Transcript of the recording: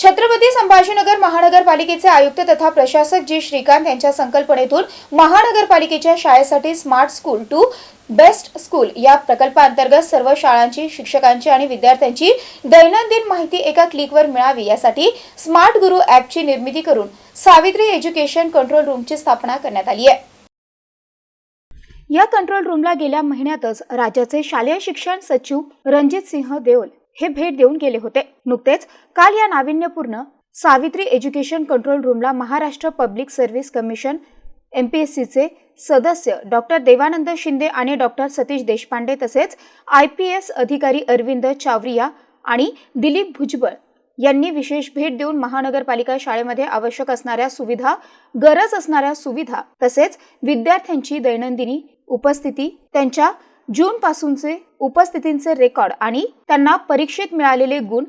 छत्रपती संभाजीनगर महानगरपालिकेचे आयुक्त तथा प्रशासक जी श्रीकांत यांच्या संकल्पनेतून महानगरपालिकेच्या शाळेसाठी smart school to best school या प्रकल्पांतर्गत सर्व शाळांची शिक्षकांची आणि विद्यार्थ्यांची दैनंदिन माहिती एका क्लिकवर मिळावी यासाठी स्मार्ट गुरु ॲपची निर्मिती करून सावित्री एज्युकेशन कंट्रोल रूमची स्थापना करण्यात आली आहे. या कंट्रोल रूमला गेल्या महिन्यातच राज्याचे शालेय शिक्षण सचिव रणजित सिंह देओल हे भेट देऊन गेले होते. नुकतेच काल या नाविन्यपूर्ण सावित्री एज्युकेशन कंट्रोल रूमला Maharashtra public service commission M P S सीचे सदस्य डॉक्टर देवानंद शिंदे आणि डॉक्टर सतीश देशपांडे तसेच आय पी एस अधिकारी अरविंद चावरिया आणि दिलीप भुजबळ यांनी विशेष भेट देऊन महानगरपालिका शाळेमध्ये आवश्यक असणाऱ्या सुविधा गरज असणाऱ्या सुविधा तसेच विद्यार्थ्यांची दैनंदिनी उपस्थिती त्यांच्या जूनपासूनचे उपस्थितींचे रेकॉर्ड आणि त्यांना परीक्षेत मिळालेले गुण